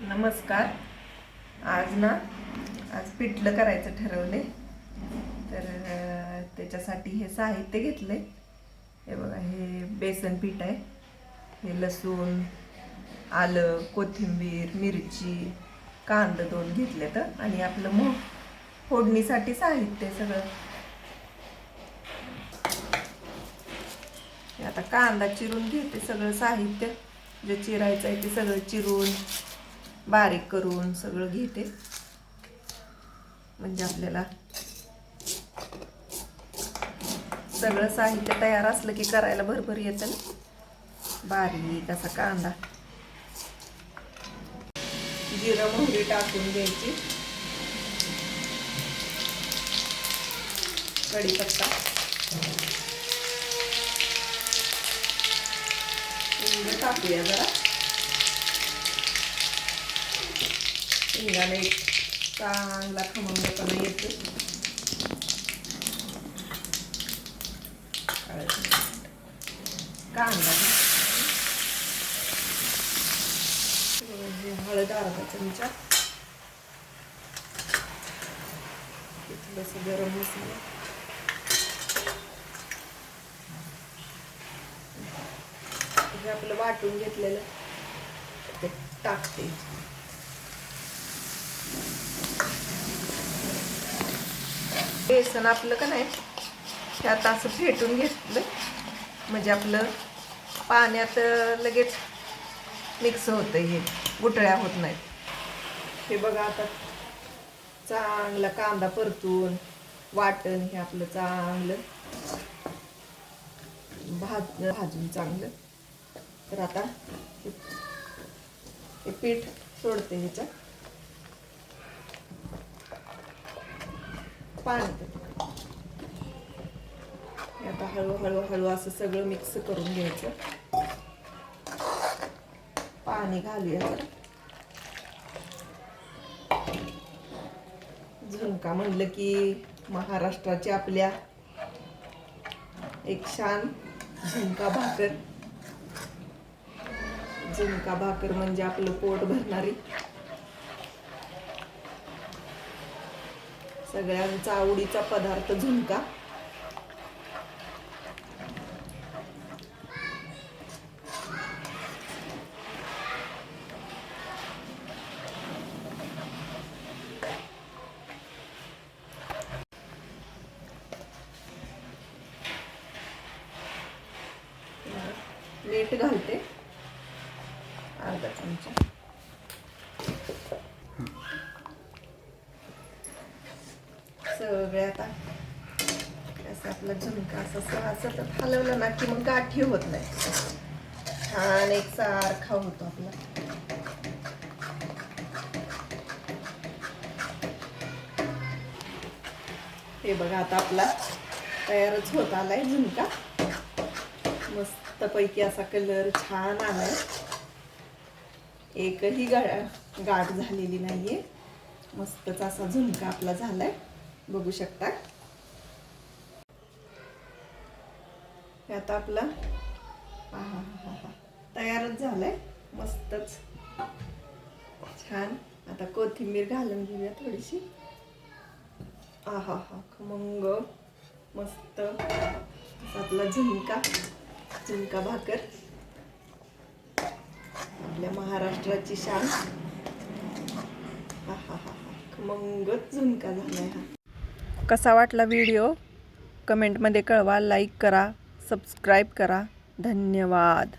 नमस्कार. आज ना आज पिठलं करायचं ठरवले तर त्याच्यासाठी हे साहित्य घेतले हे बघा हे बेसन पीठ आहे. हे लसूण आलं कोथिंबीर मिरची कांदा दोन घेतले तर आणि आपलं मग फोडणीसाठी साहित्य सगळं. हे आता कांदा चिरून घेते सगळं साहित्य. जे चिरायचं आहे ते सगळं चिरून बारीक करून सगळं घेते. म्हणजे आपल्याला सगळं साहित्य तयार असलं की करायला भरभर येतं ना. बारीक असा कांदा. जिरं मोहरी टाकून घ्यायची. कढीपत्ता. टाकूया जरा. शेंगाला एक चांगला खमंगपणा येतो कांदा. हळद अर्धा चमचा. थोडस गरम मसाला. हे आपलं वाटून घेतलेलं. ते टाकते. बेसन आपलं का नाही हे आता असं फेटून घेतलं. म्हणजे आपलं पाण्यात लगेच मिक्स होतं हे. गुटळ्या होत नाहीत. हे बघा आता चांगला कांदा परतून वाटण हे आपलं चांगलं. भाज भाजून चांगलं. तर आता हे पीठ सोडते ह्याच्यात. पाणी आता हळूहळू हळू असं सगळं मिक्स करून घ्यायचं. पाणी घालूया झुणका म्हणलं की महाराष्ट्राच्या आपल्या एक छान झुणका भाकर. झुणका भाकर म्हणजे आपलं पोट भरणारी सगळ्यांचा आवडीचा पदार्थ झुणका. मीठ घालते. अर्धा चमचा. सगळे आता. असं आपला झुणका असं असं सतत हलवलं ना की मग गाठी होत नाही. छान एक सारखा होतो आपला. हे बघा आता आपला तयारच होत आलाय झुणका. मस्तपैकी असा कलर छान आलाय. एकही गा गाठ झालेली नाहीये. मस्तच असा झुणका आपला झालाय. बघू शकता. हे आता आपला आहाहाहा. तयारच झालाय. मस्तच. छान. आता कोथिंबीर घालून घेऊया थोडीशी. आहा हा खमंग. मस्त. आपला झुणका झुणका भाकर. आपल्या महाराष्ट्राची शान. हा हा हा हा खमंगच झुणका झालाय हा. कसा वाटला व्हिडिओ? कमेंटमध्ये कळवा लाईक करा सबस्क्राईब करा. धन्यवाद.